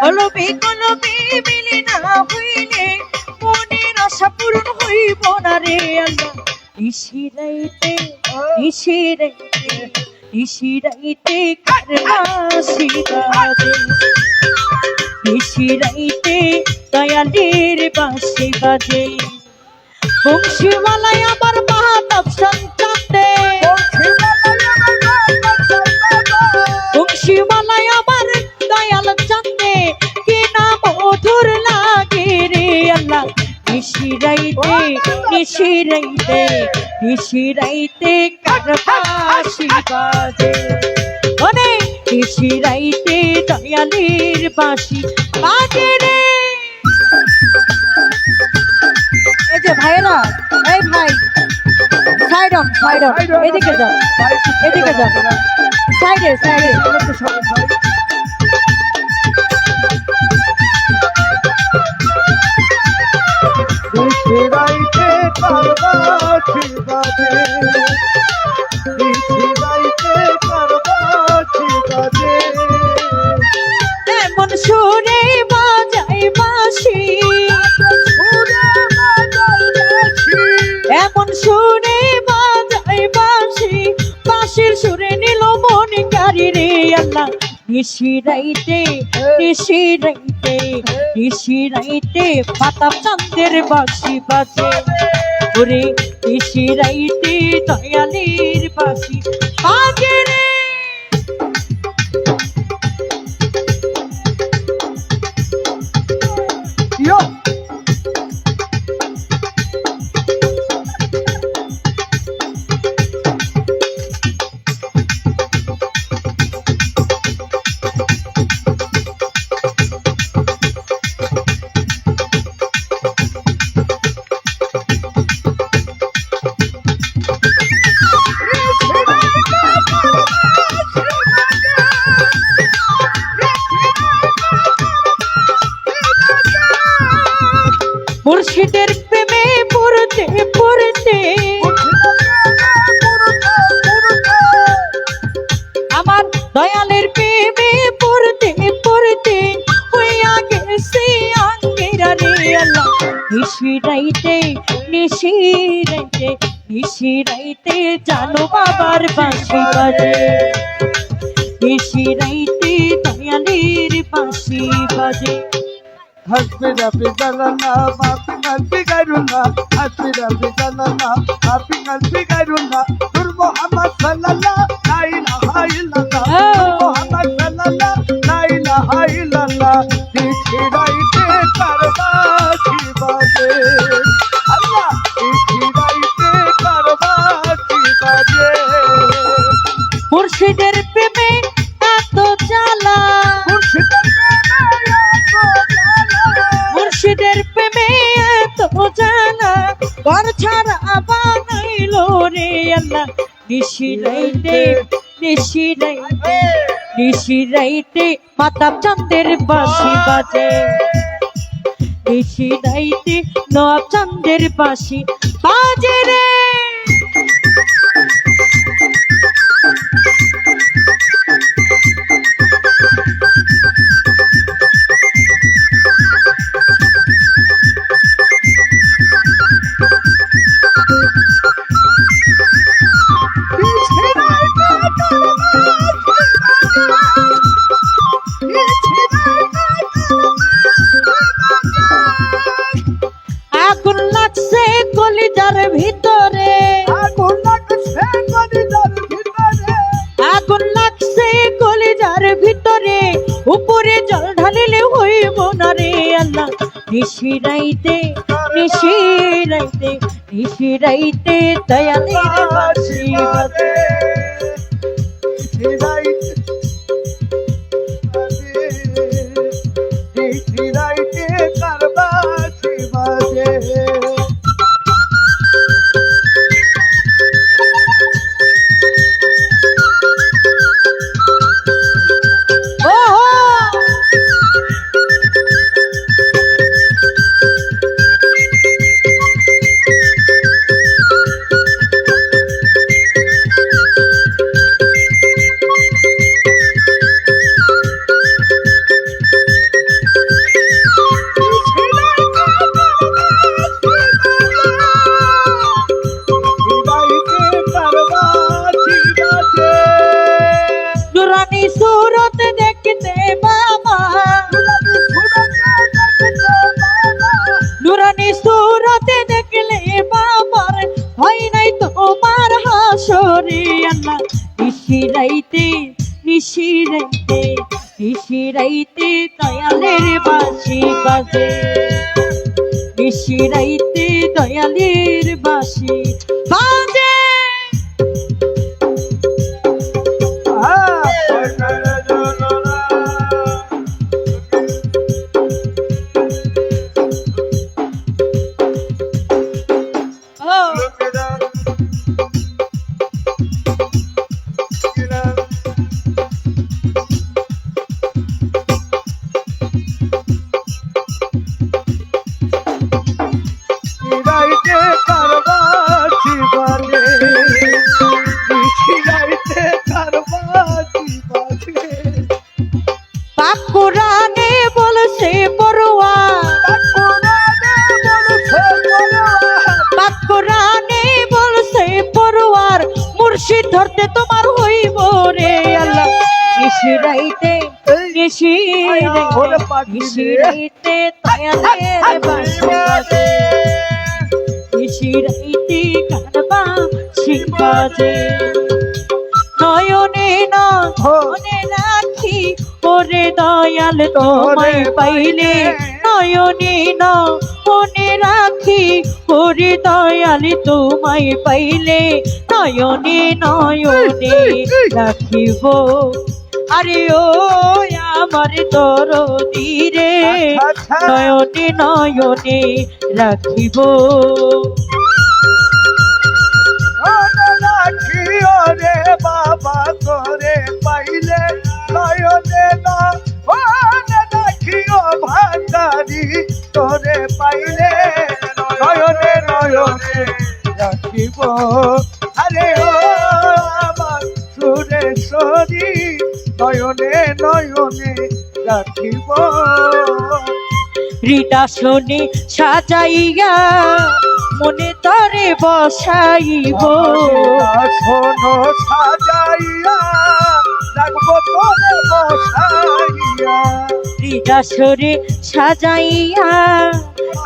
কলবে কলবে মিলে না হইলে মনের আশা পূরণ হইব না রে আল্লাহ। নিশিরাইতে নিশিরাইতে নিশিরাইতে কারবাসি বাজে। নিশিরাইতে দয়ালের বাঁশি বাজে। বংশীওয়ালায় আমার মাহাতাব সন্তানে বংশীওয়ালায় নিশিরাইতে নিশিরাইতে নিশিরাইতে কারবাসি বাজে। ওরে নিশিরাইতে দয়ালের বাঁশি বাজে রে। এই যে ভাইরা এই ভাই সাইড অন সাইড অন এদিকে যান এদিকে যান সাইডে সাইডে এমন সুরে বাজাই বাঁশি। এমন সুরে বাজাই বাঁশি। বাঁশির সুরে নিল মনে কারি রে আল্লাহ। নিশিরাইতে নিশিরাইতে নিশিরাইতে পাতা চান্দের বাঁশি বাজে। ওরে নিশিরাইতে দয়ালের বাঁশি বাজে মুর্শিদের প্রেমে পড়তে পড়তে। আমার দয়ালের প্রেমে পড়তে পড়তে। হইয়া গেছে আঙ্গেরা রে আল্লাহ। নিশিরাইতে নিশিরাইতে নিশিরাইতে জানো বাবার বাঁশি বাজে নিশিরাইতে দয়ালের বাঁশি বাজে হাসবি রাবি জালানা মাপি গালবি গাইরুনা হাসবি রাবি জালানা মাপি গালবি গাইরুনা নূর মোহাম্মদ সাল্লাল্লাহ লা ইলাহা ইল্লাল্লাহ নূর মোহাম্মদ সাল্লাল্লাহ লা ইলাহা ইল্লাল্লাহ নিশিরাইতে নিশিরাইতে নিশিরাইতে নিশিরাইতে মাতাব চান্দের বাঁশি বাজে। নিশিরাইতে নব চান্দের বাঁশি বাজে রে। আল্লাহ নিশিরাইতে নিশিরাইতে নিশিরাইতে দয়ালের বাসি বাজে। নিশিরাইতে নিশিরাইতে দয়ালের বাসি বাজে। নিশিরাইতে দয়ালের বাসি বাজে। ধরতে তোমার হইব রে আল্লাহ। নিশিরাইতে নিশিরাইতে। নিশিরাইতে তায়ালের বাজে নিশিরাইতে কারবা শিবাজে দয়াল তোমায় পাইলে নয়নে নয়নে রাখি। ওরে দয়াল তোমায় পাইলে নয়নে নয়নে রাখিব। আরে ও আমার দরদি রে। নয়নে নয়নে রাখিব। বাবা করে পাইলে নয়নে না দেখিও ভান্ডারি তোরে পাইলে। নয়নে নয়নে রাখিব। আরে ও আমার সুরেশ্বরী নয়নে নয়নে রাখিব। হৃদাসনে সাজাইয়া মনে তরে বসাইব। শোনো সাজাইয়া রাখব তোরে বসাইয়া। হৃদাসরে সাজাইয়া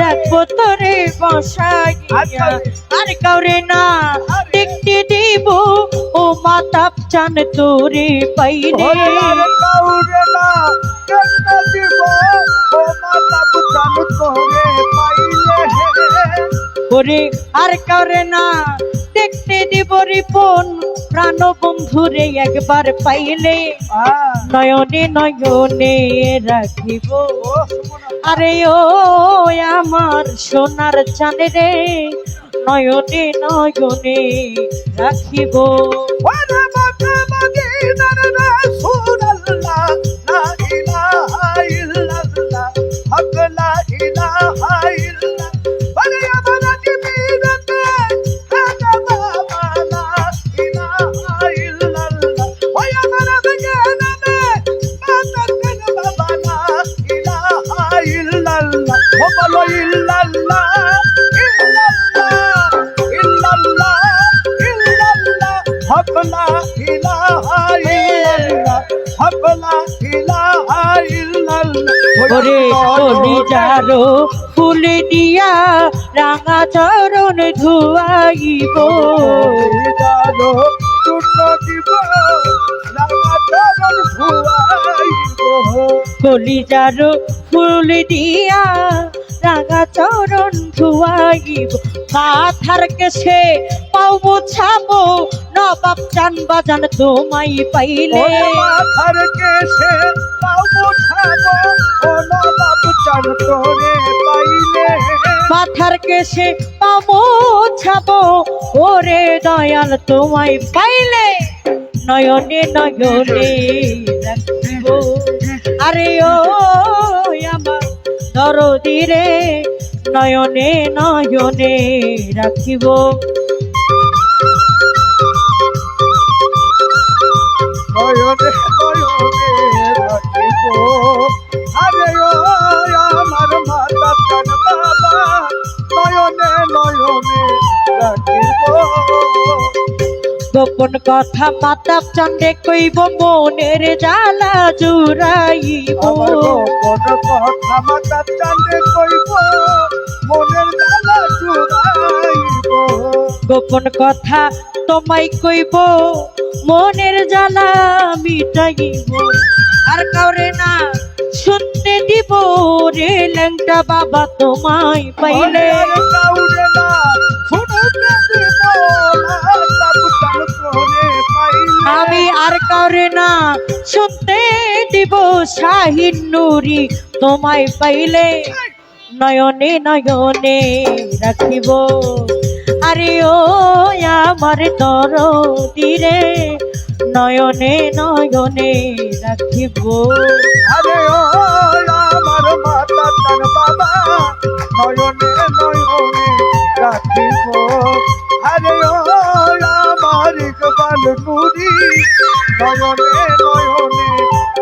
রাখব তরে বসাইয়া। আর কাউরে না দেখতে দিব ও মাতাপ চান তোরে পাইলে। কাউরে না কেন দিব ও মাতা পুতান তোরে পাইলে। ওরে আর কাউরে না। দেখতে দিব রিপন, প্রাণ বন্ধুরে একবার পাইলে। নয়নে নয়নে রাখিব। আরে ও, আমার সোনার চাঁদে রে। নয়নে নয়নে রাখিব। ওরে কলি যারো ফুল দিয়া রাঙা চরণ ধুয়াইব। জানো চূর্ণ দিব রাঙা চরণ ভুয়াইব কলি যারো ফুল দিয়া রাঙা চরণ ধুয়াইব। মাথার কেছে পাও মুছাবো নবাব চান বাজান তোমায় পাইলে। মাথার কেশে মাথার কেছে পাবো ছাবো ওরে দয়াল তোমায় পাইলে নয়নে নয়নে রাখিব। আরে ও আমার দরদি নয়নে নয়নে রাখিব। নয়নে নয়নে আরে ও আমার মাতা চান বাবা নয়নে নয়নে রাখিব। গোপন কথা মাতাপ চন্ডে কইব মনের জ্বালা জুড়াইব। গোপন কথা মাতা চান্দে কইব মনের জ্বালা জুড়াইব। গোপন কথা তোমায় কইব মনের জ্বালা মিটাইব। আর কাউরে না শুনতে দিব রে ল্যাংটা বাবা তোমায় পাইলে। কাউরে না শুনতে দিব আমি আর কাউরে না শুনতে দিব শাহিন নুরি তোমায় পাইলে। নয়নে নয়নে রাখিব। আরে ও আমার তর দিরে নয়নে নয়নে রাখিব। আরে ও আমার মাতা তার বাবা নয়নে নয়নে রাখিব। আরে ও আমার ইকবাল নুরি নয়নে নয়নে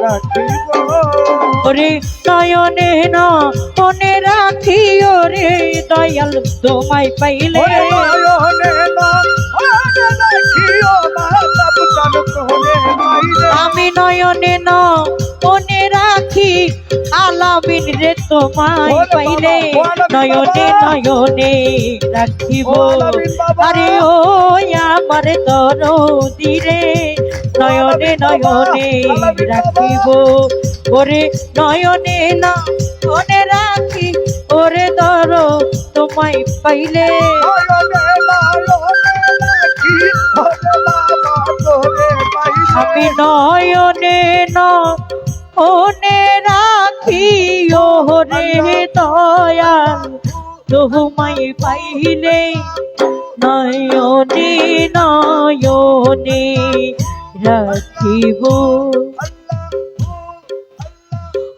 রাখিব। ওরে নয়নে নয়নে রাখি ওরে দয়াল তোমায় পাইলে। নয়নে আলামিন রে তোমায় পাইলে নয়নে। নয়নে রাখিব। আরে ও আমার তর দিরে নয়নে নয়নে। রাখিব ওরে নয়নে না মনে রাখি ওরে দর তোমায় পাইলে নয়নে নয়নে আমি নয়নে নয়নে রাখি ও রে দয়াল তোমায় পাইলে নয়নে নয়নে রাখিব।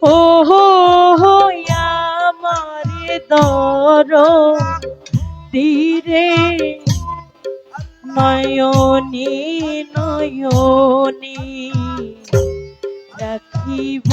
ও আমার দর তীরে নয়নে নয়নে রাখিব।